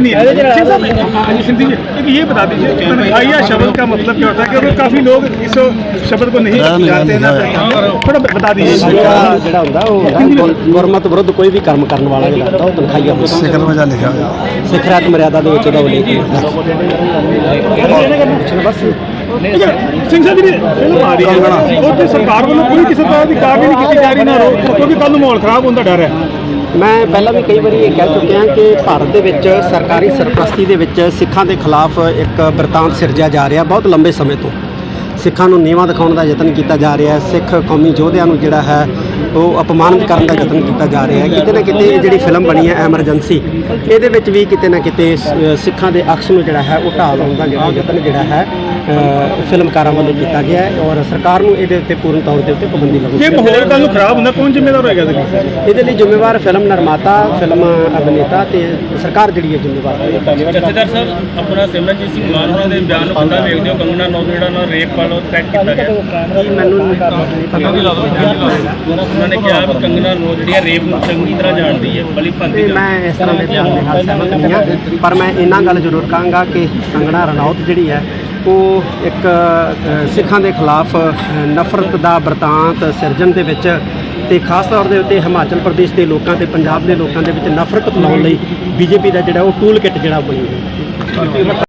नहीं है सिंह साहब, हाँ जी, सिंह जी एक ये बता दीजिए तनख्वाहिया शब्द का मतलब क्या होता है क्योंकि काफी लोग इस शब्द को नहीं जानते हैं ना थोड़ा बता दीजिए ਜਿਹੜਾ ਜਿਹੜਾ ਹੁੰਦਾ ਉਹ ਹੁੰਦਾ ਗੁਰ- ਗੁਰਮਤ ਵਿਰੁੱਧ ਕੋਈ ਵੀ ਕਰਮ ਕਰਨ ਵਾਲਾ ਜਿਹੜਾ ਹੁੰਦਾ ਉਹ ਤਨਖਾਹੀਆ ਹੁੰਦਾ ਸਿਖਰ ਵਜਾ ਲਿਖਿਆ ਹੋਇਆ ਸਿੱਖ ਰਾਤ ਮਰਿਆਦਾ ਦੇ ਵਿੱਚ ਉਹਦਾ ਉਲੇਖ ਹੁੰਦਾ ਬਸ ਸਿੰਘ ਸਾਹਿਬ ਜੀ ਫਿਲਮ ਆ ਰਹੀ ਹੈ ਉਹ ਤੇ ਸਰਕਾਰ ਵੱਲੋਂ ਕੋਈ ਕਿਸੇ ਤਰ੍ਹਾਂ ਦੀ ਕਾਰਵਾਈ ਨਹੀਂ ਕੀਤੀ ਜਾ ਰਹੀ ਨਾ ਰੋਕ ਕਿਉਂਕਿ ਕੱਲ ਨੂੰ ਮਾਹੌਲ ਖਰਾਬ ਹੋਣ ਦਾ ਡਰ ਹੈ ਮੈਂ ਪਹਿਲਾਂ ਵੀ ਕਈ ਵਾਰੀ ਇਹ ਕਹਿ ਚੁੱਕਿਆ ਕਿ ਭਾਰਤ ਦੇ ਵਿੱਚ ਸਰਕਾਰੀ ਸਰਪ੍ਰਸਤੀ ਦੇ ਵਿੱਚ ਸਿੱਖਾਂ ਦੇ ਖਿਲਾਫ ਇੱਕ ਬਰਤਾਂਤ ਸਿਰਜਿਆ ਜਾ ਰਿਹਾ ਬਹੁਤ ਲੰਬੇ ਸਮੇਂ ਤੋਂ। ਸਿੱਖਾਂ ਨੂੰ ਨੀਵਾਂ ਦਿਖਾਉਣ ਦਾ ਯਤਨ ਕੀਤਾ ਜਾ ਰਿਹਾ ਹੈ। ਸਿੱਖ ਕੌਮੀ ਯੋਧਿਆਂ ਨੂੰ ਜਿਹੜਾ ਹੈ ਉਹ ਅਪਮਾਨਿਤ ਕਰਨ ਦਾ ਯਤਨ ਕੀਤਾ ਜਾ ਰਿਹਾ ਹੈ। ਕਿਤੇ ਨਾ ਕਿਤੇ ਇਹ ਜਿਹੜੀ ਫਿਲਮ ਬਣੀ ਹੈ ਐਮਰਜੈਂਸੀ ਇਹਦੇ ਵਿੱਚ ਵੀ ਕਿਤੇ ਨਾ ਕਿਤੇ ਸਿੱਖਾਂ ਦੇ ਅਕਸ ਨੂੰ ਜਿਹੜਾ ਹੈ ਉਹ ਢਾਹ ਲਾਉਣ ਦਾ ਜਿਹੜਾ ਯਤਨ ਜਿਹੜਾ ਹੈ ਫਿਲਮਕਾਰਾਂ ਵੱਲੋਂ ਕੀਤਾ ਗਿਆ ਹੈ ਔਰ ਸਰਕਾਰ ਨੂੰ ਇਹਦੇ ਉੱਤੇ ਪੂਰਨ ਤੌਰ ਦੇ ਉੱਤੇ ਪਾਬੰਦੀ ਲਾਉਣੀ ਜੇ ਮਾਹੌਲ ਕੱਲ ਨੂੰ ਖਰਾਬ ਹੁੰਦਾ ਕੌਣ ਜ਼ਿੰਮੇਵਾਰ ਹੋਏਗਾ ਇਹਦੇ ਲਈ? ਇਹਦੇ ਲਈ ਜ਼ਿੰਮੇਵਾਰ ਫਿਲਮ ਨਿਰਮਾਤਾ ਫਿਲਮ ਅਭਿਨੇਤਾ ਤੇ ਸਰਕਾਰ ਜਿਹੜੀ ਹੈ ਜ਼ਿੰਮੇਵਾਰ। ਹੈ ਜਥੇਦਾਰ ਸਾਹਿਬ ਆਪਣਾ ਸਿਮਰਨਜੀਤ ਸਿੰਘ ਮਾਨ ਹੋਰਾਂ ਦੇ ਬਿਆਨ ਨੂੰ ਕਿੱਦਾਂ ਵੇਖਦੇ ਹੋ ਕੰਗਨਾ ਨੌ ਜਿਹੜਾ ਨਾ ਰੇਪ ਵਾਲੋ ਥ੍ਰੈਟ ਕੀਤਾ ਗਿਆ। ਕੀ ਮੈਨੂੰ ਨਹੀਂ ਪਤਾ ਨਹੀਂ ਉਹਨਾਂ ਨੇ ਕਿਹਾ ਵੀ ਕੰਗਨਾ ਨੌ ਜਿਹੜੀ ਹੈ ਰੇਪ ਨੂੰ ਚੰਗੀ ਤਰ੍ਹਾਂ ਜਾਣਦੀ ਹੈ ਬਲੀ ਭਾਂਤੀ ਤੇ ਮੈਂ ਇਸ ਤਰ੍ਹਾਂ ਦੇ ਬਿਆਨ ਦੇ ਨਾਲ ਸਹਿਮਤ ਨਹੀਂ ਹਾਂ ਪਰ ਮੈਂ ਇੰਨਾ ਗੱਲ ਜ਼ਰੂਰ ਕਹਾਂਗਾ ਕਿ ਕੰਗਣਾ ਰਣੌਤ ਜਿਹੜੀ ਹੈ ਉਹ ਇੱਕ ਸਿੱਖਾਂ ਦੇ ਖਿਲਾਫ ਨਫ਼ਰਤ ਦਾ ਵਰਤਾਂਤ ਸਿਰਜਣ ਦੇ ਵਿੱਚ ਤੇ ਖਾਸ ਤੌਰ ਦੇ ਉੱਤੇ ਹਿਮਾਚਲ ਪ੍ਰਦੇਸ਼ ਦੇ ਲੋਕਾਂ ਤੇ ਪੰਜਾਬ ਦੇ ਲੋਕਾਂ ਦੇ ਵਿੱਚ ਨਫ਼ਰਤ ਫੈਲਾਉਣ ਲਈ ਬੀਜੇਪੀ ਦਾ ਜਿਹੜਾ ਉਹ ਟੂਲ ਕਿੱਟ ਜਿਹੜਾ ਬਣੀ ਹੋਈ ਹੈ।